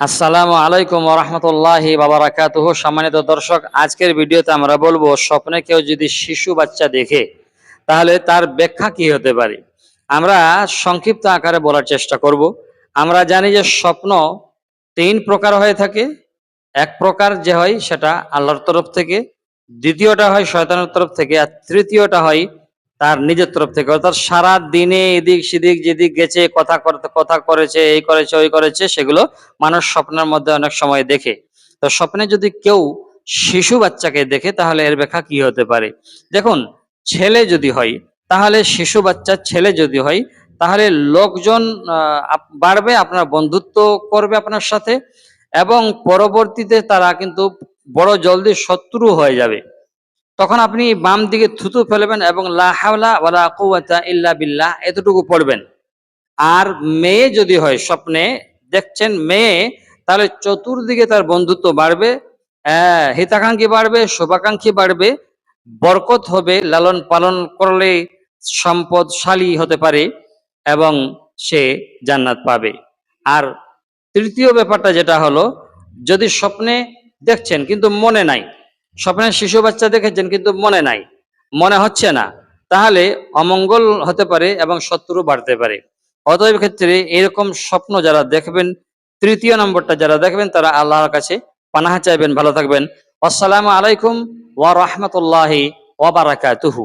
আসসালামু আলাইকুম রহমতুল্লাহি বাবারাকাতুহ সম্মানিত দর্শক, আজকের ভিডিওতে আমরা বলব, স্বপ্নে কেউ যদি শিশু বাচ্চা দেখে, তাহলে তার ব্যাখ্যা কি হতে পারে? আমরা সংক্ষিপ্ত আকারে বলার চেষ্টা করব। আমরা জানি যে স্বপ্ন তিন প্রকার হয়ে থাকে। এক প্রকার যে হয়, সেটা আল্লাহর তরফ থেকে, দ্বিতীয়টা হয় শয়তানের তরফ থেকে, আর তৃতীয়টা হয় তার নিজের তরফ থেকে, অর্থাৎ সারা দিনে এদিক সেদিক যেদিক গেছে, কথা কথা করেছে, এই করেছে, ওই করেছে, সেগুলো মানুষ স্বপ্নের মধ্যে অনেক সময় দেখে। তো স্বপ্নে যদি কেউ শিশু বাচ্চাকে দেখে, তাহলে এর ব্যাখ্যা কি হতে পারে? দেখুন, ছেলে যদি হয়, তাহলে শিশু বাচ্চা, ছেলে যদি হয়, তাহলে লোকজন বাড়বে, আপনার বন্ধুত্ব করবে আপনার সাথে, এবং পরবর্তীতে তারা কিন্তু বড় জলদি শত্রু হয়ে যাবে। তখন আপনি বাম দিকে থুতু ফেলবেন এবং লা হাওলা ওয়ালা কুওয়াতা ইল্লা বিল্লাহ এতটুকু পড়বেন। আর মেয়ে যদি হয় স্বপ্নে, দেখছেন মেয়ে, তাহলে চতুর্দিকে তার বন্ধুত্ব বাড়বে হিতাকাঙ্ক্ষী বাড়বে, শুভাকাঙ্ক্ষী বাড়বে, বরকত হবে, লালন পালন করলে সম্পদশালী হতে পারে এবং সে জান্নাত পাবে। আর তৃতীয় ব্যাপারটা যেটা হলো, যদি স্বপ্নে দেখছেন কিন্তু মনে নাই স্বপ্নে শিশু বাচ্চা দেখেছেন কিন্তু মনে নাই। মনে হচ্ছে না। তাহলে অমঙ্গল হতে পারে এবং শত্রু বাড়তে পারে। অতএব ক্ষেত্রে এরকম স্বপ্ন যারা দেখবেন, তৃতীয় নম্বরটা যারা দেখবেন, তারা আল্লাহর কাছে পানাহা চাইবেন। ভালো থাকবেন। আসসালামু আলাইকুম ওয়া রাহমাতুল্লাহি ওয়া বারাকাতুহু।